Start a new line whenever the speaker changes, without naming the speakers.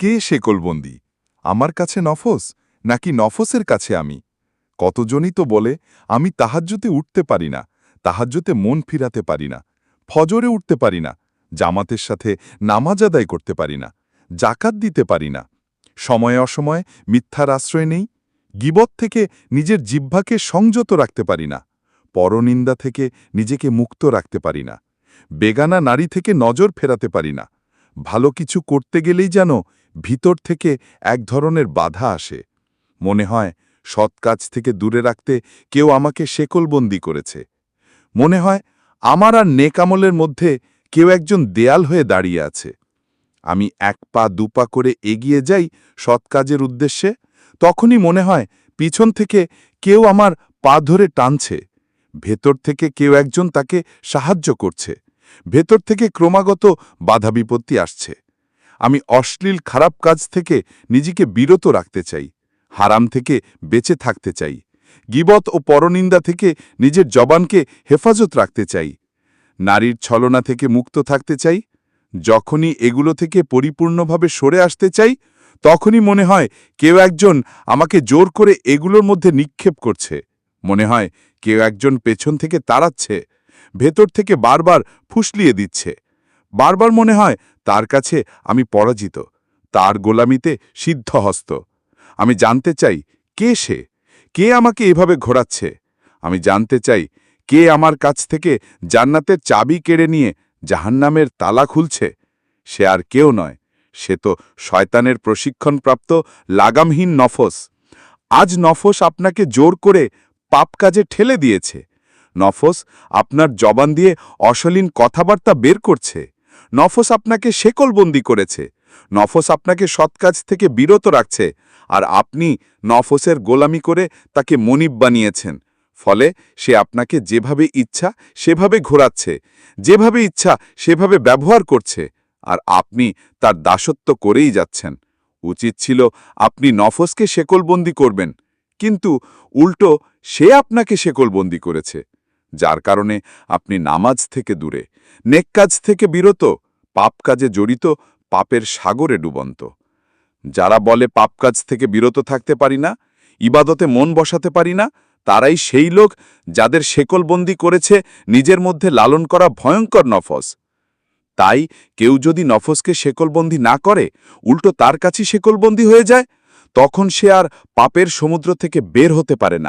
কে শেকলবন্দি আমার কাছে নফস, নাকি নফসের কাছে আমি? কতজনই তো বলে, আমি তাহাজ্যতে উঠতে পারি না তাহাজ্যতে মন ফিরাতে পারি না, ফজরে উঠতে পারি না, জামাতের সাথে নামাজ আদায় করতে পারি না জাকাত দিতে পারি না, সময়ে অসময়ে মিথ্যার আশ্রয় নেই, গিবত থেকে নিজের জিহ্বাকে সংযত রাখতে পারি না, পরনিন্দা থেকে নিজেকে মুক্ত রাখতে পারি না, বেগানা নারী থেকে নজর ফেরাতে পারি না, ভালো কিছু করতে গেলেই যেন ভিতর থেকে এক ধরনের বাধা আসে। মনে হয়, সৎ কাজ থেকে দূরে রাখতে কেউ আমাকে শেকলবন্দি করেছে। মনে হয়, আমার আর নেকামলের মধ্যে কেউ একজন দেয়াল হয়ে দাঁড়িয়ে আছে। আমি এক পা দুপা করে এগিয়ে যাই সৎ কাজের উদ্দেশ্যে, তখনই মনে হয়, পিছন থেকে কেউ আমার পা ধরে টানছে। ভেতর থেকে কেউ একজন তাকে সাহায্য করছে। ভেতর থেকে ক্রমাগত বাধা বিপত্তি আসছে। আমি অশ্লীল খারাপ কাজ থেকে নিজেকে বিরত রাখতে চাই, হারাম থেকে বেঁচে থাকতে চাই, গিবত ও পরনিন্দা থেকে নিজের জবানকে হেফাজত রাখতে চাই, নারীর ছলনা থেকে মুক্ত থাকতে চাই, যখনই এগুলো থেকে পরিপূর্ণভাবে সরে আসতে চাই, তখনই মনে হয় কেউ একজন আমাকে জোর করে এগুলোর মধ্যে নিক্ষেপ করছে, মনে হয় কেউ একজন পেছন থেকে তাড়াচ্ছে, ভেতর থেকে বারবার ফুসলিয়ে দিচ্ছে। বারবার মনে হয় তার কাছে আমি পরাজিত, তার গোলামিতে সিদ্ধহস্ত। আমি জানতে চাই, কে সে? কে আমাকে এভাবে ঘোরাচ্ছে? আমি জানতে চাই, কে আমার কাছ থেকে জান্নাতের চাবি কেড়ে নিয়ে জাহান্নামের তালা খুলছে? সে আর কেউ নয়, সে তো শয়তানের প্রশিক্ষণপ্রাপ্ত লাগামহীন নফস। আজ নফস আপনাকে জোর করে পাপ কাজে ঠেলে দিয়েছে। নফস আপনার জবান দিয়ে অশলীন কথাবার্তা বের করছে। নফস আপনাকে শেকলবন্দি করেছে। নফস আপনাকে সৎকাজ থেকে বিরত রাখছে, আর আপনি নফসের গোলামি করে তাকে মনিব বানিয়েছেন। ফলে সে আপনাকে যেভাবে ইচ্ছা, সেভাবে ঘোরাচ্ছে। যেভাবে ইচ্ছা, সেভাবে ব্যবহার করছে, আর আপনি তার দাসত্ব করেই যাচ্ছেন। উচিত ছিল আপনি নফসকে শেকলবন্দি করবেন, কিন্তু উল্টো সে আপনাকে শেকলবন্দি করেছে। যার কারণে আপনি নামাজ থেকে দূরে নেক কাজ থেকে বিরত, পাপ কাজে জড়িত, পাপের সাগরে ডুবন্ত। যারা বলে পাপ কাজ থেকে বিরত থাকতে পারি না, ইবাদতে মন বসাতে পারি না, তারাই সেই লোক যাদের শেকলবন্দি করেছে নিজের মধ্যে লালন করা ভয়ঙ্কর নফস। তাই কেউ যদি নফসকে শেকলবন্দি না করে, উল্টো তার কাছে শেকলবন্দি হয়ে যায়, তখন সে আর পাপের সমুদ্র থেকে বের হতে পারে না।